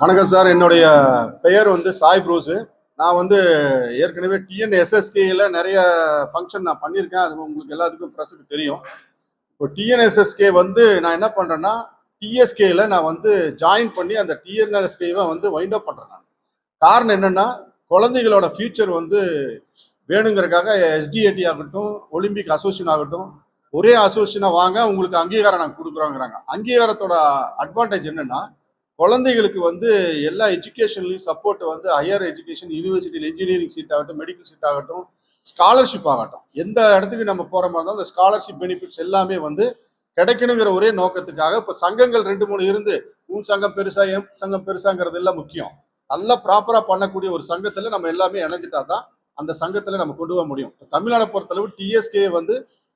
வணக்கம் சார். என்னுடைய பெயர் வந்து சாய் ப்ரூஸு. நான் வந்து ஏற்கனவே டிஎன்எஸ்எஸ்கேயில் நிறைய ஃபங்க்ஷன் நான் பண்ணியிருக்கேன். அது உங்களுக்கு எல்லாத்துக்கும் ப்ரெஸ்ஸுக்கு தெரியும். இப்போ டிஎன்எஸ்எஸ்கே வந்து நான் என்ன பண்ணுறேன்னா டிஎஸ்கேயில் நான் வந்து ஜாயின் பண்ணி அந்த டிஎன்எஸ்கேவை வந்து வைண்ட் அப் பண்ணுறேன் நான். காரணம் என்னென்னா குழந்தைகளோட ஃப்யூச்சர் வந்து வேணுங்கிறதுக்காக எஸ்டிஏடி ஆகட்டும் ஒலிம்பிக் அசோசியேஷன் ஆகட்டும் ஒரே அசோசியேஷனை வாங்க உங்களுக்கு அங்கீகாரம் நாங்கள் கொடுக்குறோங்கிறாங்க. அங்கீகாரத்தோட அட்வான்டேஜ் என்னென்னா குழந்தைகளுக்கு வந்து எல்லா எஜுகேஷன்லையும் சப்போர்ட் வந்து ஹையர் எஜுகேஷன் யூனிவர்சிட்டியில் இன்ஜினியரிங் சீட் ஆகட்டும் மெடிக்கல் சீட் ஆகட்டும் ஸ்காலர்ஷிப் ஆகட்டும். எந்த இடத்துக்கு நம்ம போகிற மாதிரி இருந்தாலும் அந்த ஸ்காலர்ஷிப் பெனிஃபிட்ஸ் எல்லாமே வந்து கிடைக்கணுங்கிற ஒரே நோக்கத்துக்காக இப்போ சங்கங்கள் ரெண்டு மூணு இருந்து உன் சங்கம் பெருசா எம் சங்கம் பெருசாங்கிறது எல்லாம் முக்கியம். நல்லா ப்ராப்பராக பண்ணக்கூடிய ஒரு சங்கத்தில் நம்ம எல்லாமே இணைஞ்சிட்டா தான் அந்த சங்கத்தில் நம்ம கொண்டு வர முடியும். இப்போ தமிழ்நாடை பொறுத்தளவு டிஎஸ்கே வந்து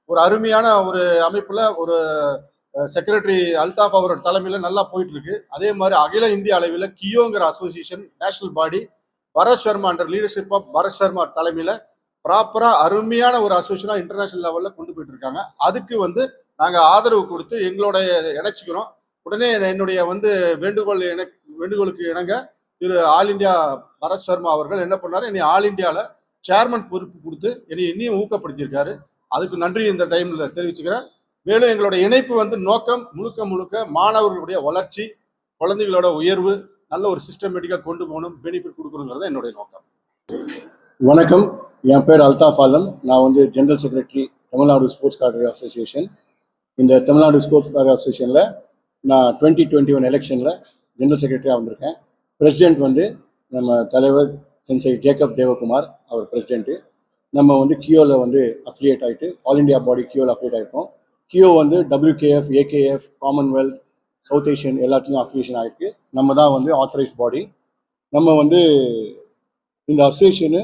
ஒரு அருமையான ஒரு அமைப்பில் ஒரு செக்ரட்டரி அல்தாஃப் அவரோட தலைமையில் நல்லா போயிட்டு இருக்கு அதே மாதிரி அகில இந்திய அளவில் கியோங்கிற association national body Bharat Sharma under leadership of Bharat Sharma தலைமையில் ப்ராப்பராக அருமையான ஒரு அசோசியேஷனாக இன்டர்நேஷனல் லெவலில் கொண்டு போயிட்டு இருக்காங்க அதுக்கு வந்து நாங்கள் ஆதரவு கொடுத்து எங்களோட இணைச்சிக்கிறோம். உடனே என்னுடைய வந்து வேண்டுகோள் இணை வேண்டுகோளுக்கு இணங்க திரு ஆல் இந்தியா பரத் சர்மா அவர்கள் என்ன பண்ணார்? என்னை ஆல் இந்தியாவில் சேர்மன் பொறுப்பு கொடுத்து என்னை இன்னும் ஊக்கப்படுத்தியிருக்காரு. அதுக்கு நன்றி இந்த டைமில் தெரிவிச்சுக்கிறேன். மேலும் எங்களோட இணைப்பு வந்து நோக்கம் முழுக்க முழுக்க மாணவர்களுடைய வளர்ச்சி குழந்தைகளோட உயர்வு நல்ல ஒரு சிஸ்டமேட்டிக்காக கொண்டு போகணும் பெனிஃபிட் கொடுக்கணுங்கிறது என்னுடைய நோக்கம். வணக்கம். என் பேர் அல்தாஃப் ஆலம் நான் வந்து general secretary Tamil Nadu sports karate association இந்த தமிழ்நாடு ஸ்போர்ட்ஸ் கார்டர் அசோசியேஷனில் நான் டுவெண்ட்டி டுவெண்ட்டி ஒன் எலெக்ஷனில் ஜெனரல் செக்ரட்டரியாக வந்திருக்கேன். பிரசிடென்ட் வந்து நம்ம தலைவர் சென்சை ஜேக்கப் தேவகுமார் அவர் பிரசிடென்ட்டு நம்ம வந்து கியோவில் வந்து அஃபிலியேட் ஆகிட்டு ஆல் இண்டியா பாடி கியோவில் அஃபிலியேட் ஆகிருக்கோம் கியோ வந்து WKF AKF Commonwealth South Asian எல்லாத்துலேயும் அஃபிலியேஷன் ஆகிருக்கு நம்ம தான் வந்து ஆத்தரைஸ் பாடி நம்ம வந்து இந்த அசோசியேஷனு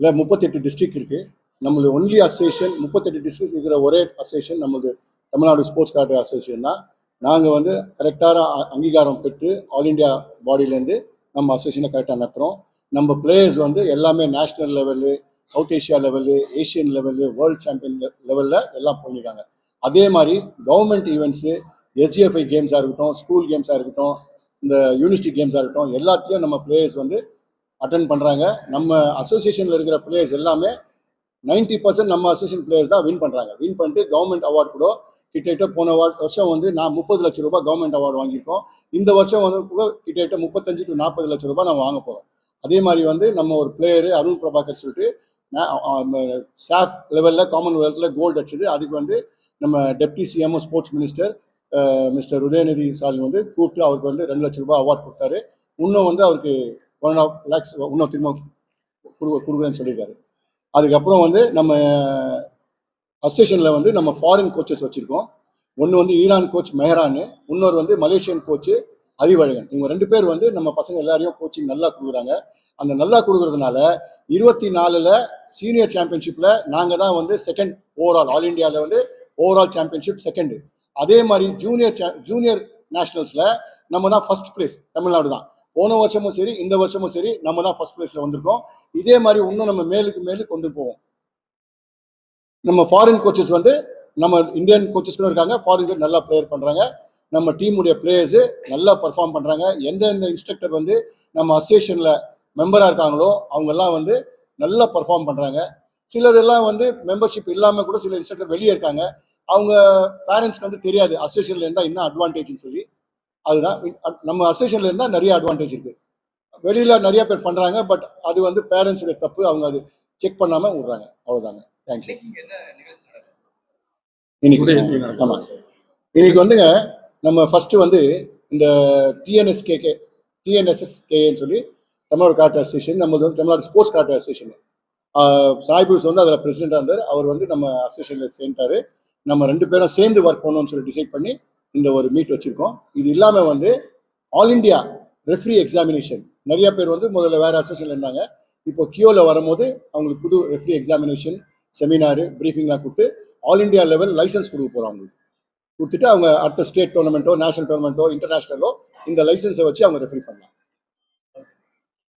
இல்லை முப்பத்தெட்டு டிஸ்ட்ரிக்ட் இருக்குது நம்மளது ஒன்லி அசோசியேஷன் முப்பத்தெட்டு டிஸ்ட்ரிக்ட் இருக்கிற ஒரே அசோசியேஷன் நம்மளது தமிழ்நாடு ஸ்போர்ட்ஸ் கார்டு அசோசியேஷன் தான். நாங்கள் வந்து கரெக்டான அங்கீகாரம் பெற்று ஆல் இண்டியா பாடியிலேருந்து நம்ம அசோசியேஷனை கரெக்டாக நடத்துகிறோம் நம்ம பிளேயர்ஸ் வந்து எல்லாமே national level South Asia level Asian level world champion லெவலில் எல்லாம் போயிருக்காங்க. அதே மாதிரி கவர்மெண்ட் ஈவெண்ட்ஸு எஸ்ஜிஎஃப்ஐ கேம்ஸாக இருக்கட்டும் ஸ்கூல் கேம்ஸாக இருக்கட்டும் இந்த யூனிவர்சிட்டி கேம்ஸாக இருக்கட்டும் எல்லாத்தையும் நம்ம பிளேயர்ஸ் வந்து அட்டன் பண்ணுறாங்க நம்ம அசோசியேஷனில் இருக்கிற பிளேயர்ஸ் எல்லாமே நைன்டி பர்சன்ட் நம்ம அசோசியேஷன் பிளேயர்ஸ் தான் வின் பண்ணுறாங்க வின் பண்ணிட்டு கவர்மெண்ட் அவார்ட் கூட கிட்டத்தட்ட போன வருஷம் வந்து நான் முப்பது லட்ச ரூபாய் கவர்மெண்ட் அவார்டு வாங்கியிருக்கோம். இந்த வருஷம் வந்து கூட கிட்டத்தட்ட முப்பத்தஞ்சு டு நாற்பது லட்சம் ரூபாய் நம்ம வாங்க போகிறோம் அதே மாதிரி வந்து நம்ம ஒரு பிளேயரு அருண் பிரபாகர் சொல்லிட்டு ஸ்டாஃப் லெவலில் காமன்வெல்த்தில் கோல்டு அடிச்சுட்டு அதுக்கு வந்து நம்ம deputy CMO sports minister mister Udhayanidhi Stalin வந்து கூப்பிட்டு அவருக்கு வந்து ரெண்டு லட்ச ரூபாய் அவார்ட் கொடுத்தாரு. இன்னும் வந்து அவருக்கு ஒன் அண்ட் ஆஃப் லேக்ஸ் இன்னும் திரும்ப கொடு கொடுக்குறேன்னு சொல்லியிருக்காரு. அதுக்கப்புறம் வந்து நம்ம அசோசியேஷனில் வந்து நம்ம ஃபாரின் கோச்சஸ் வச்சுருக்கோம். ஒன்று வந்து ஈரான் கோச் மெஹரானு இன்னொரு வந்து மலேசியன் கோச்சு அறிவழகன். இவங்க ரெண்டு பேர் வந்து நம்ம பசங்க எல்லாரையும் கோச்சிங் நல்லா கொடுக்குறாங்க. அந்த நல்லா கொடுக்குறதுனால இருபத்தி நாலில் சீனியர் சாம்பியன்ஷிப்பில் நாங்கள் தான் வந்து செகண்ட் ஓவரால் ஆல் இண்டியாவில் வந்து ஓவரால் சாம்பியன்ஷிப் செகண்டு அதே மாதிரி ஜூனியர் ஜூனியர் நேஷனல்ஸில் நம்ம தான் ஃபர்ஸ்ட் பிளேஸ் தமிழ்நாடு தான். போன வருஷமும் சரி இந்த வருஷமும் சரி நம்ம தான் ஃபர்ஸ்ட் பிளேஸில் வந்திருக்கோம். இதே மாதிரி இன்னும் நம்ம மேலுக்கு மேலு கொண்டு போவோம். நம்ம ஃபாரின் கோச்சஸ் வந்து நம்ம இந்தியன் கோச்சஸ் கூட இருக்காங்க ஃபாரின் நல்லா பிளேயர் பண்ணுறாங்க நம்ம டீமுடைய பிளேயர்ஸு நல்லா பர்ஃபார்ம் பண்ணுறாங்க எந்தெந்த இன்ஸ்ட்ரக்டர் வந்து நம்ம அசோசியேஷனில் மெம்பராக இருக்காங்களோ அவங்கெல்லாம் வந்து நல்லா பர்ஃபார்ம் பண்ணுறாங்க சிலதெல்லாம் வந்து மெம்பர்ஷிப் இல்லாமல் கூட சில இன்ஸ்ட்ரக்டர் வெளியே இருக்காங்க. அவங்க பேரண்ட்ஸ்க்கு வந்து தெரியாது. அசோசியேஷனில் இருந்தால் என்ன அட்வான்டேஜ்னு சொல்லி. அதுதான். நம்ம அசோசியேஷனில் இருந்தால் நிறைய அட்வான்டேஜ் இருக்குது வெளியில் நிறைய பேர் பண்ணுறாங்க பட் அது வந்து பேரண்ட்ஸுடைய தப்பு. அவங்க அது செக் பண்ணாமல் விடுறாங்க. அவ்வளோதாங்க தேங்க்யூ இன்னைக்கு ஆமாம் இன்னைக்கு வந்துங்க நம்ம ஃபஸ்ட்டு வந்து இந்த டிஎன்எஸ்கேகே டிஎன்எஸ்எஸ்கேன்னு சொல்லி தமிழ்நாடு கார்ட் அசோசியேஷன் நம்ம வந்து தமிழ்நாடு ஸ்போர்ட்ஸ் கார்ட் அசோசியேஷன் சாய்பூஸ் வந்து அதில் பிரசிடெண்டாக இருந்தார். அவர் வந்து நம்ம அசோசியேஷனில் சேர்ந்தாரு நம்ம ரெண்டு பேரும் சேர்ந்து ஒர்க் பண்ணணும்னு சொல்லி டிசைட் பண்ணி இந்த ஒரு மீட் வச்சுருக்கோம். இது இல்லாமல் வந்து ஆல் இண்டியா ரெஃப்ரி எக்ஸாமினேஷன் நிறைய பேர் வந்து முதல்ல வேறு அசோசியேஷனில் இருந்தாங்க. இப்போ கியோவில் வரும்போது அவங்களுக்கு புது ரெஃப்ரி எக்ஸாமினேஷன் செமினாரு ப்ரீஃபிங்லாம் கொடுத்து ஆல் இண்டியா லெவல் லைசன்ஸ் கொடுக்க போகிறோம் அவங்களுக்கு. கொடுத்துட்டு அவங்க அடுத்த ஸ்டேட் டோர்னமெண்ட்டோ நேஷனல் டோர்னமெண்ட்டோ இன்டர்நேஷனலோ இந்த லைசன்ஸை வச்சு அவங்க ரெஃப்ரி பண்ணலாம்.